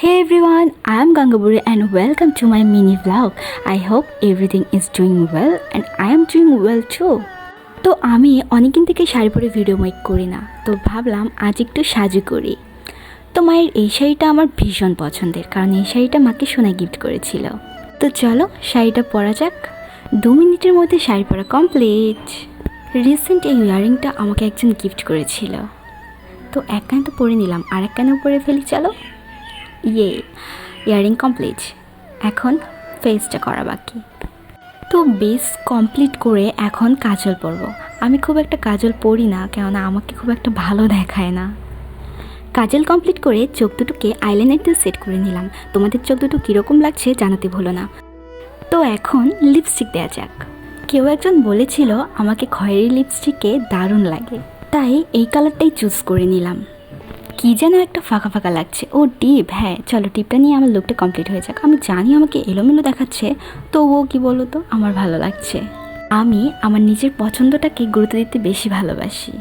Hey everyone, I am Gangaburi and welcome to my mini vlog. I hope everything is doing well and I am doing well too. তো আমি অনেকদিন থেকে শাড়ি পরে video make করি না তো ভাবলাম আজ একটু সাজু করি। তো মায়ের এই শাড়িটা আমার ভীষণ পছন্দের কারণ এই শাড়িটা মাকে সোনা গিফট করেছিল। তো চলো শাড়িটা পরা যাক। দু মিনিটের মধ্যে শাড়ি পরা কমপ্লিট রিসেন্ট এই ইয়ারিংটা আমাকে একজন গিফট করেছিল। তো এক কানে তো পরে নিলাম আর এক কানেও পরে ফেলি চলো। ইয়ে ইয়ারিং কমপ্লিট। এখন ফেসটা করা বাকি। তো বেস কমপ্লিট করে এখন কাজল পরব। আমি খুব একটা কাজল পরি না, কেননা আমাকে খুব একটা ভালো দেখায় না। কাজল কমপ্লিট করে চোখ দুটোকে আইলাইনার দিয়ে সেট করে নিলাম। তোমাদের চোখ দুটো কীরকম লাগছে জানাতে ভুলো না। তো এখন লিপস্টিক দেওয়া যাক। কেউ একজন বলেছিল আমাকে খয়েরি লিপস্টিকে দারুণ লাগে। তাই এই কালারটাই চুজ করে নিলাম। কি যেন একটা ফাঁকা ফাঁকা লাগছে। ও টিপ হ্যাঁ চলো টিপটা নিয়ে আমার লুকটা কমপ্লিট হয়ে যাক। আমি জানি আমাকে এলোমেলো দেখাচ্ছে, তবুও কি বলো তো আমার ভালো লাগছে। আমি আমার নিজের পছন্দটাকে গুরুত্ব দিতে বেশি ভালোবাসি।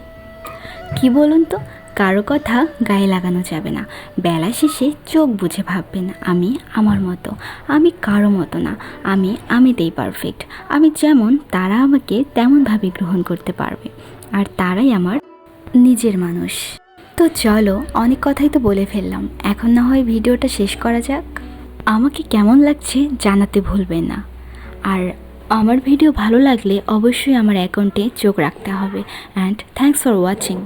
কি বলুন তো, কারও কথা গায়ে লাগানো যাবে না। বেলা শেষে চোখ বুঝে ভাববেন, আমি আমার মতো। আমি কারও মতো না, আমি আমিতেই পারফেক্ট আমি যেমন, তারা আমাকে তেমনভাবে গ্রহণ করতে পারবে। আর তারাই আমার নিজের মানুষ। তো চলো, অনেক কথাই তো বলে ফেললাম। এখন না হয় ভিডিওটা শেষ করা যাক। আমাকে কেমন লাগছে জানাতে ভুলবেন না। আর আমার ভিডিও ভালো লাগলে অবশ্যই আমার অ্যাকাউন্টে চোখ রাখতে হবে। And thanks for watching.